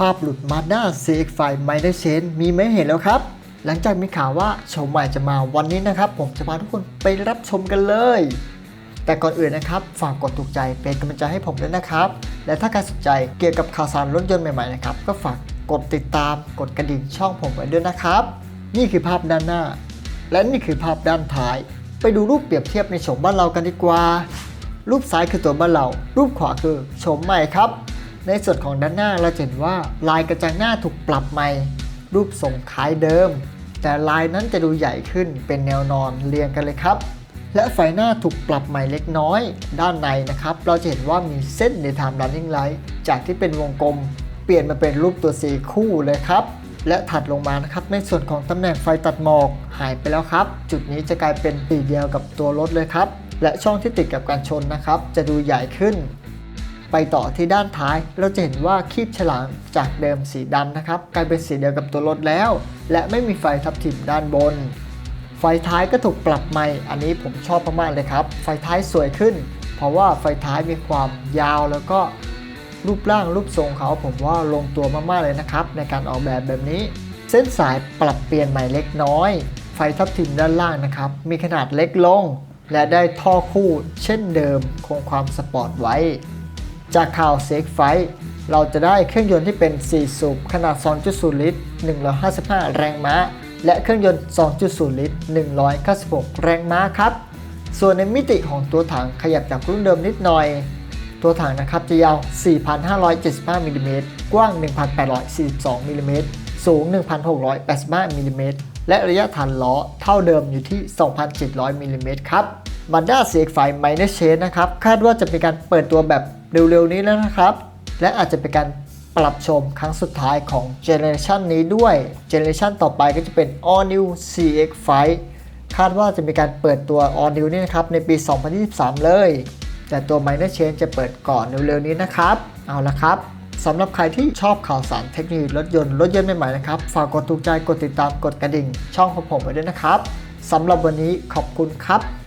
ภาพหลุดมาด้า CX5 m i n o r Chain มีไหมเห็นแล้วครับ หลังจากมีข่าวว่าโฉมใหม่จะมาวันนี้นะครับ ผมจะพาทุกคนไปรับชมกันเลย แต่ก่อนอื่นนะครับ ฝากกดถูกใจเป็นกำลังใจให้ผมด้วยนะครับ และถ้าใครสนใจเกี่ยวกับข่าวสารรถยนต์ใหม่ๆนะครับก็ฝากกดติดตามกดกระดิ่งช่องผมไว้ด้วยนะครับ นี่คือภาพด้านหน้า และนี่คือภาพด้านท้าย ไปดูรูปเปรียบเทียบในโฉมบ้านเรากันดีกว่า รูปซ้ายคือตัวบ้านเรา รูปขวาคือโฉมใหม่ครับ ในส่วนของด้านหน้าเราจะเห็นว่าลายกระจังหน้าถูกปรับใหม่ รูปทรงคล้ายเดิม แต่ลายนั้นจะดูใหญ่ขึ้นเป็นแนวนอนเรียงกันเลยครับ และไฟหน้าถูกปรับใหม่เล็กน้อย ด้านในนะครับ เราจะเห็นว่ามีเส้นใน Time Running Light จากที่เป็นวงกลม เปลี่ยนมาเป็นรูปตัว C คู่เลยครับ และถัดลงมานะครับในส่วนของตำแหน่งไฟตัดหมอกหายไปแล้วครับ จุดนี้จะกลายเป็นสีเดียวกับตัวรถเลยครับและช่องที่ติดกับการชนนะครับ จะดูใหญ่ขึ้น ไปต่อที่ด้านท้าย เราจะเห็นว่าคีบฉลามจากเดิมสีดำนะครับ กลายเป็นสีเดียวกับตัวรถแล้ว และไม่มีไฟทับทิมด้านบน ไฟท้ายก็ถูกปรับใหม่ อันนี้ผมชอบมากๆเลยครับ ไฟท้ายสวยขึ้น เพราะว่าไฟท้ายมีความยาวแล้วก็รูปร่างรูปทรงเขาผมว่าลงตัวมากๆเลยนะครับ ในการออกแบบแบบนี้ เส้นสายปรับเปลี่ยนใหม่เล็กน้อย ไฟทับทิมด้านล่างนะครับ มีขนาดเล็กลง และได้ท่อคู่เช่นเดิม คงความสปอร์ตไว้ จากข่าวเซ็กไฟเราจะได้เครื่องยนต์ที่เป็น 4 สูบขนาด 2.0 ลิตร 155 แรงม้า และเครื่องยนต์ 2.0 ลิตร 196 แรงม้าครับ ส่วนในมิติของตัวถังขยับจากรุ่นเดิมนิดหน่อย ตัวถังนะครับจะยาว 4,575 มิลลิเมตร กว้าง 1,842 มิลลิเมตร สูง 1,685 มิลลิเมตร และระยะฐานล้อเท่าเดิมอยู่ที่ 2,700 มิลลิเมตรครับ Mazda CX-5 Minor Change นะครับ คาดว่าจะเป็นการเปิดตัวแบบเร็วๆนี้แล้วนะครับ และอาจจะเป็นการปรับชมครั้งสุดท้ายของเจเนอเรชันนี้ด้วย เจเนอเรชันต่อไปก็จะเป็น All New CX-5 คาดว่าจะมีการเปิดตัว All New นี่นะครับในปี 2023 เลย แต่ตัว Minor Change จะเปิดก่อนเร็วๆนี้นะครับ เอาละครับสำหรับใครที่ชอบข่าวสารเทคโนโลยีรถยนต์รถยนต์ใหม่ๆนะครับ ฝากกดถูกใจกดติดตามกดกระดิ่ง ช่องของผมไว้ด้วยนะครับสำหรับวันนี้ขอบคุณครับ